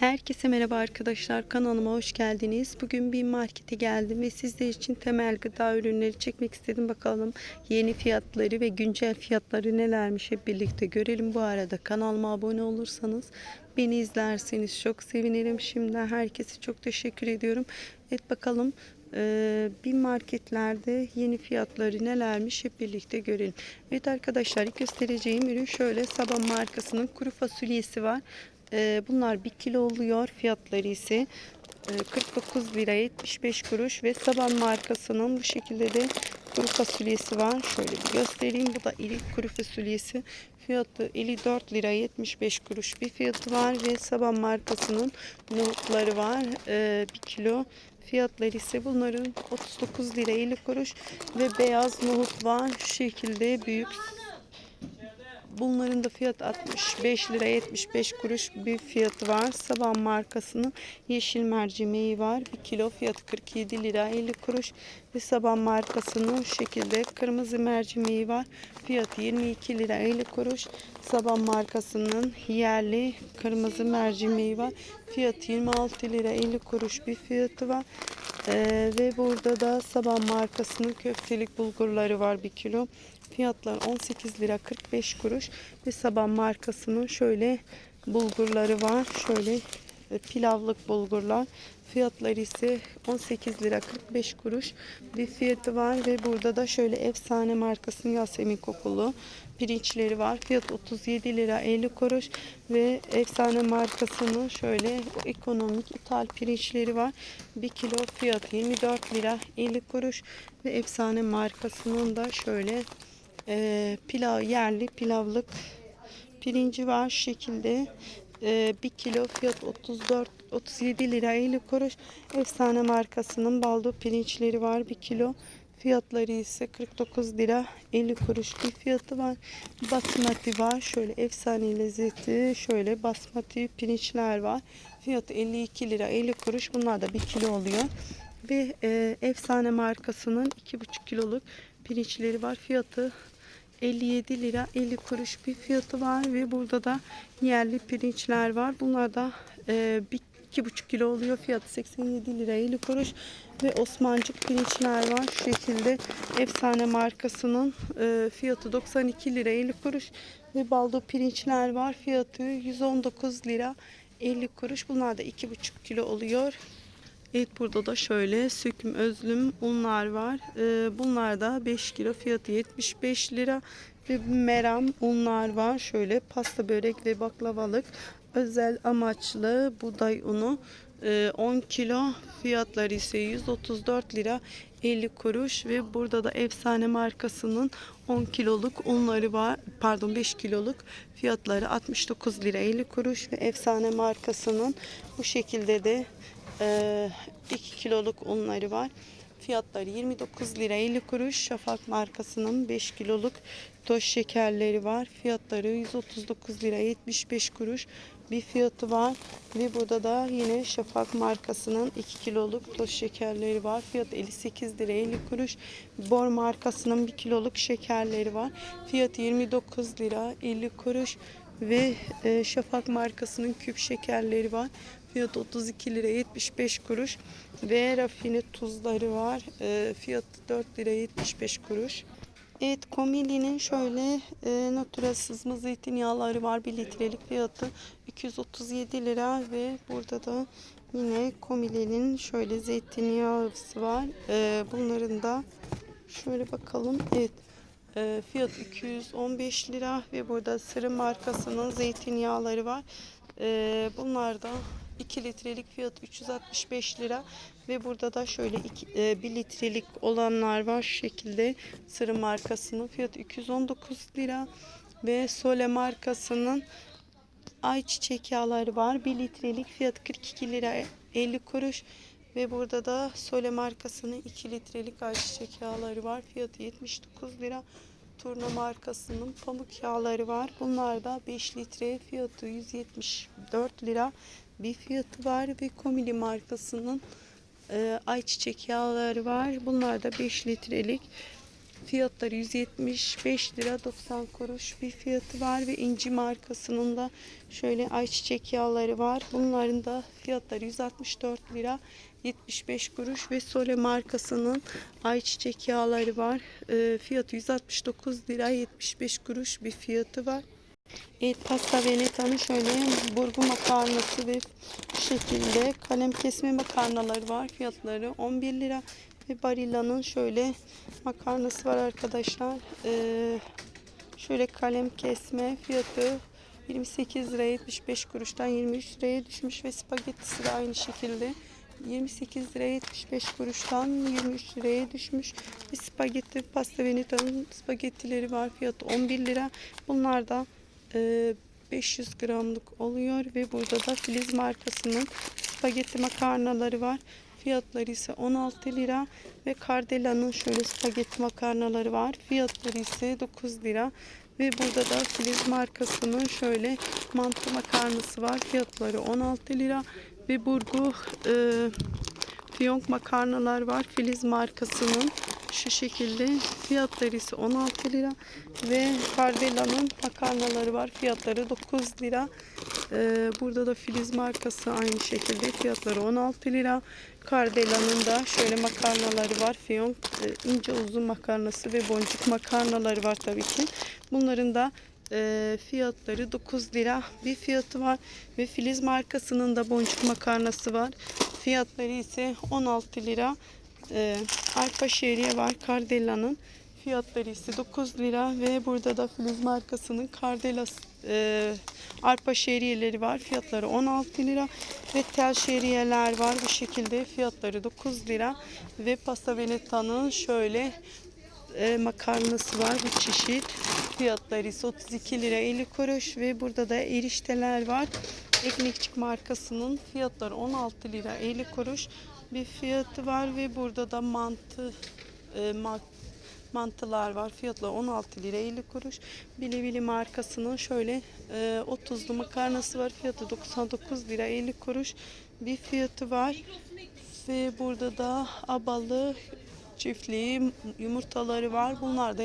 Herkese merhaba arkadaşlar kanalıma hoş geldiniz. Bugün bir markete geldim ve sizler için temel gıda ürünleri çekmek istedim. Bakalım yeni fiyatları ve güncel fiyatları nelermiş hep birlikte görelim. Bu arada kanalıma abone olursanız beni izlerseniz çok sevinirim. Şimdiden herkese çok teşekkür ediyorum. Evet bakalım eee, bir marketlerde yeni fiyatları nelermiş hep birlikte görelim. Evet arkadaşlar göstereceğim ürün şöyle Saban markasının kuru fasulyesi var. Ee, bunlar 1 kilo oluyor. Fiyatları ise e, 49 lira 75 kuruş ve Saban markasının bu şekilde de kuru fasulyesi var. Şöyle bir göstereyim. Bu da iri kuru fasulyesi. Fiyatı 54 lira 75 kuruş bir fiyatı var ve Saban markasının nohutları var. Ee, 1 kilo Fiyatları ise bunların 39 lira 50 kuruş ve beyaz nohut var. Şu şekilde büyük Bunların da fiyat 65 lira 75 kuruş bir fiyatı var. Saban markasının yeşil mercimeği var. 1 kilo fiyatı 47 lira 50 kuruş. Ve Saban markasının şekilde kırmızı mercimeği var. Fiyatı 22 lira 50 kuruş. Saban markasının yerli kırmızı mercimeği var. Fiyatı 26 lira 50 kuruş bir fiyatı var. Ee, ve burada da Saban markasının köftelik bulgurları var 1 kilo. Fiyatlar 18 lira 45 kuruş ve Saban markasının şöyle bulgurları var. Şöyle e, pilavlık bulgurlar. Fiyatları ise 18 lira 45 kuruş bir fiyatı var ve burada da şöyle efsane markasının Yasemin kokulu pirinçleri var. Fiyat 37 lira 50 kuruş ve efsane markasının şöyle ekonomik ithal pirinçleri var. 1 kilo fiyat 24 lira 50 kuruş ve efsane markasının da şöyle e, pilav yerli pilavlık pirinci var şu şekilde. E, 1 kilo fiyat 34 37 lira 50 kuruş. Efsane markasının baldo pirinçleri var 1 kilo. Fiyatları ise 49 lira 50 kuruş bir fiyatı var. Basmati var şöyle efsane lezzeti şöyle basmati pirinçler var. Fiyatı 52 lira 50 kuruş bunlar da 1 kilo oluyor. Ve e, efsane markasının 2,5 kiloluk pirinçleri var. Fiyatı 57 lira 50 kuruş bir fiyatı var ve burada da yerli pirinçler var. Bunlar da e, bir iki buçuk kilo oluyor. Fiyatı 87 lira 50 kuruş ve Osmancık pirinçler var. Şu şekilde efsane markasının e, fiyatı 92 lira 50 kuruş ve baldo pirinçler var. Fiyatı 119 lira 50 kuruş. Bunlar da iki buçuk kilo oluyor. Evet burada da şöyle söküm özlüm unlar var. Ee, bunlar da 5 kilo fiyatı 75 lira. Ve meram unlar var. Şöyle pasta börek ve baklavalık özel amaçlı buğday unu. Ee, 10 kilo fiyatları ise 134 lira 50 kuruş ve burada da efsane markasının 10 kiloluk unları var. Pardon 5 kiloluk fiyatları 69 lira 50 kuruş ve efsane markasının bu şekilde de 2 kiloluk unları var. Fiyatları 29 lira 50 kuruş. Şafak markasının 5 kiloluk toz şekerleri var. Fiyatları 139 lira 75 kuruş bir fiyatı var. Ve burada da yine Şafak markasının 2 kiloluk toz şekerleri var. Fiyat 58 lira 50 kuruş. Bor markasının 1 kiloluk şekerleri var. Fiyatı 29 lira 50 kuruş. Ve e, Şafak markasının küp şekerleri var. Fiyat 32 lira 75 kuruş. Ve rafine tuzları var. E, fiyatı 4 lira 75 kuruş. Evet Komili'nin şöyle e, natural sızma zeytinyağları var. 1 litrelik fiyatı 237 lira ve burada da yine Komili'nin şöyle zeytinyağısı var. E, bunların da şöyle bakalım. Evet e, fiyat 215 lira ve burada Sırı markasının zeytinyağları var. E, bunlar da 2 litrelik fiyat 365 lira. Ve burada da şöyle 2, e, 1 litrelik olanlar var. Şu şekilde Sırı markasının fiyatı 219 lira. Ve Sole markasının ayçiçek yağları var. 1 litrelik fiyat 42 lira 50 kuruş. Ve burada da Sole markasının 2 litrelik ayçiçek yağları var. Fiyatı 79 lira. Turna markasının pamuk yağları var. Bunlar da 5 litre fiyatı 174 lira bir fiyatı var ve Komili markasının e, ayçiçek yağları var. Bunlar da 5 litrelik Fiyatları 175 lira 90 kuruş bir fiyatı var ve inci markasının da şöyle ayçiçek yağları var. Bunların da fiyatları 164 lira 75 kuruş ve Sole markasının ayçiçek yağları var. Ee, fiyatı 169 lira 75 kuruş bir fiyatı var. Evet pasta veneta'nın şöyle burgu makarnası ve bu şekilde kalem kesme makarnaları var. Fiyatları 11 lira ve Barilla'nın şöyle makarnası var arkadaşlar. Ee, şöyle kalem kesme fiyatı 28 lira 75 kuruştan 23 liraya düşmüş ve spagettisi de aynı şekilde 28 lira 75 kuruştan 23 liraya düşmüş. Bir spagetti pasta veneta'nın spagettileri var. Fiyatı 11 lira. Bunlar da 500 gramlık oluyor ve burada da Filiz markasının spagetti makarnaları var. Fiyatları ise 16 lira ve Cardela'nın şöyle spagetti makarnaları var. Fiyatları ise 9 lira ve burada da Filiz markasının şöyle mantı makarnası var. Fiyatları 16 lira ve burgu e, fiyonk makarnalar var. Filiz markasının şu şekilde fiyatları ise 16 lira ve Cardela'nın makarnaları var. Fiyatları 9 lira. Ee, burada da Filiz markası aynı şekilde fiyatları 16 lira. Cardela'nın da şöyle makarnaları var. Fiyonk e, ince uzun makarnası ve boncuk makarnaları var tabii ki. Bunların da e, fiyatları 9 lira bir fiyatı var ve Filiz markasının da boncuk makarnası var. Fiyatları ise 16 lira. E, arpa var Cardela'nın. Fiyatları ise 9 lira ve burada da Filiz markasının Cardela e, arpa şehriyeleri var. Fiyatları 16 lira ve tel şehriyeler var bu şekilde. Fiyatları 9 lira ve pasta veneta'nın şöyle e, makarnası var bir çeşit. Fiyatları ise 32 lira 50 kuruş ve burada da erişteler var. Ekmekçik markasının fiyatları 16 lira 50 kuruş bir fiyatı var ve burada da mantı e, ma- mantılar var. Fiyatları 16 lira 50 kuruş. Bili Bili markasının şöyle e, 30'lu makarnası var. Fiyatı 99 lira 50 kuruş bir fiyatı var. Ve burada da abalı çiftliği yumurtaları var. Bunlar da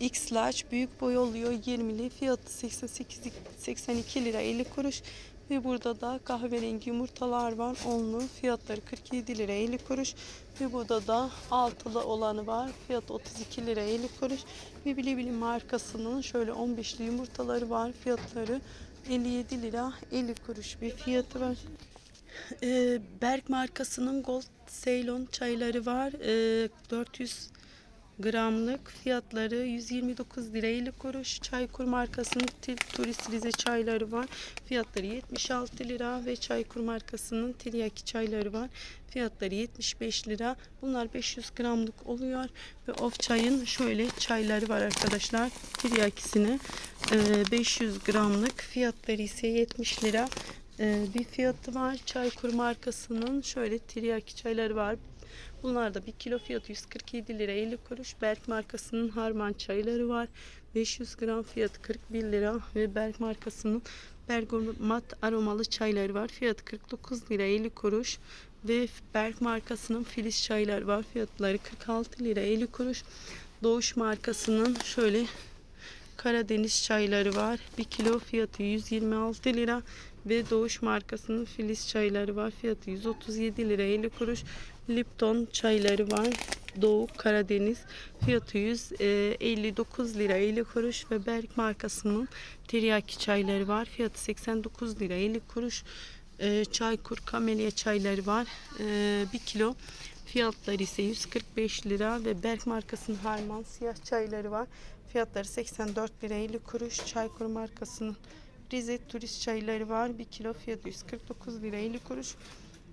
X large büyük boy oluyor 20'li fiyatı 88 82 lira 50 kuruş ve burada da kahverengi yumurtalar var. Onlu fiyatları 47 lira 50 kuruş. Ve burada da altılı olanı var. Fiyatı 32 lira 50 kuruş. Ve Bilibili markasının şöyle 15'li yumurtaları var. Fiyatları 57 lira 50 kuruş bir fiyatı var. Ee, Berk markasının Gold Ceylon çayları var. Ee, 400 gramlık fiyatları 129 lira 50 kuruş. Çaykur markasının Turist Rize çayları var. Fiyatları 76 lira ve Çaykur markasının Tiryaki çayları var. Fiyatları 75 lira. Bunlar 500 gramlık oluyor ve Of çayın şöyle çayları var arkadaşlar. Tiryakisini e, 500 gramlık fiyatları ise 70 lira. Ee, bir fiyatı var. Çaykur markasının şöyle tiryaki çayları var. Bunlar da bir kilo fiyatı 147 lira 50 kuruş. Berk markasının harman çayları var. 500 gram fiyatı 41 lira ve Berk markasının bergamat aromalı çayları var. Fiyatı 49 lira 50 kuruş ve Berk markasının filiz çayları var. Fiyatları 46 lira 50 kuruş. Doğuş markasının şöyle Karadeniz çayları var. 1 kilo fiyatı 126 lira ve Doğuş markasının Filiz çayları var. Fiyatı 137 lira 50 kuruş. Lipton çayları var. Doğu Karadeniz fiyatı 159 lira 50 kuruş ve Berk markasının Tiryaki çayları var. Fiyatı 89 lira 50 kuruş. Ee, Çaykur Kamelya çayları var. 1 kilo Fiyatları ise 145 lira ve Berk markasının Harman siyah çayları var. Fiyatları 84 lira 50 kuruş. Çaykur markasının Rize turist çayları var. 1 kilo fiyatı 149 lira 50 kuruş.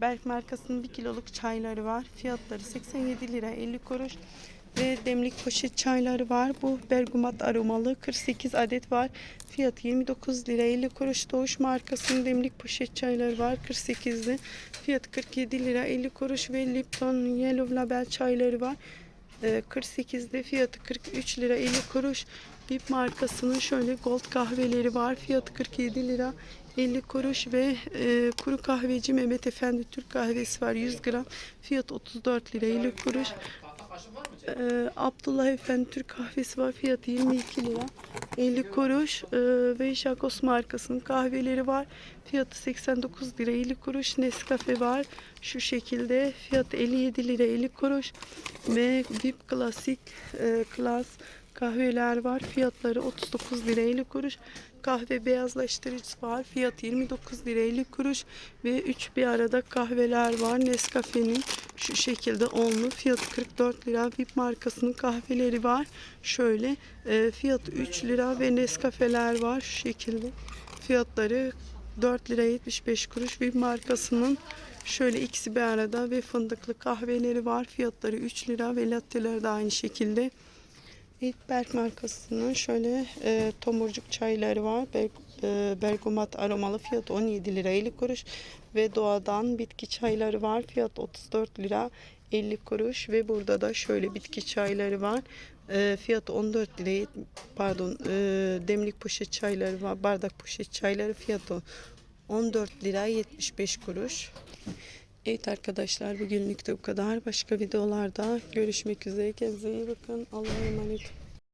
Berk markasının 1 kiloluk çayları var. Fiyatları 87 lira 50 kuruş. Ve demlik poşet çayları var. Bu bergamat aromalı 48 adet var. Fiyatı 29 lira 50 kuruş. Doğuş markasının demlik poşet çayları var. 48'li. Fiyatı 47 lira 50 kuruş. Ve Lipton Yellow Label çayları var. Ee, 48'de fiyatı 43 lira 50 kuruş. Bip markasının şöyle gold kahveleri var. Fiyatı 47 lira 50 kuruş ve e, kuru kahveci Mehmet Efendi Türk kahvesi var 100 gram. Fiyatı 34 lira 50 kuruş. Ee, Abdullah Efendi Türk kahvesi var. Fiyatı 22 lira. 50 kuruş. Ee, ve Jacos markasının kahveleri var. Fiyatı 89 lira 50 kuruş. Nescafe var. Şu şekilde. Fiyatı 57 lira 50 kuruş. Ve VIP Klasik e, Klas kahveler var. Fiyatları 39 lira 50 kuruş. Kahve beyazlaştırıcısı var. Fiyatı 29 lira 50 kuruş. Ve 3 bir arada kahveler var. Nescafe'nin şu şekilde onlu. Fiyatı 44 lira. VIP markasının kahveleri var. Şöyle e, fiyatı 3 lira ve Nescafe'ler var. Şu şekilde. Fiyatları 4 lira 75 kuruş. VIP markasının şöyle ikisi bir arada ve fındıklı kahveleri var. Fiyatları 3 lira ve latteler de aynı şekilde. Berk markasının şöyle e, tomurcuk çayları var. Ber, e, bergamat aromalı fiyat 17 lira 50 kuruş ve doğadan bitki çayları var. Fiyat 34 lira 50 kuruş ve burada da şöyle bitki çayları var. E, fiyat 14 lira pardon e, demlik poşet çayları var. Bardak poşet çayları fiyatı 14 lira 75 kuruş. Evet arkadaşlar bugünlük de bu kadar. Başka videolarda görüşmek üzere. Kendinize iyi bakın. Allah'a emanet.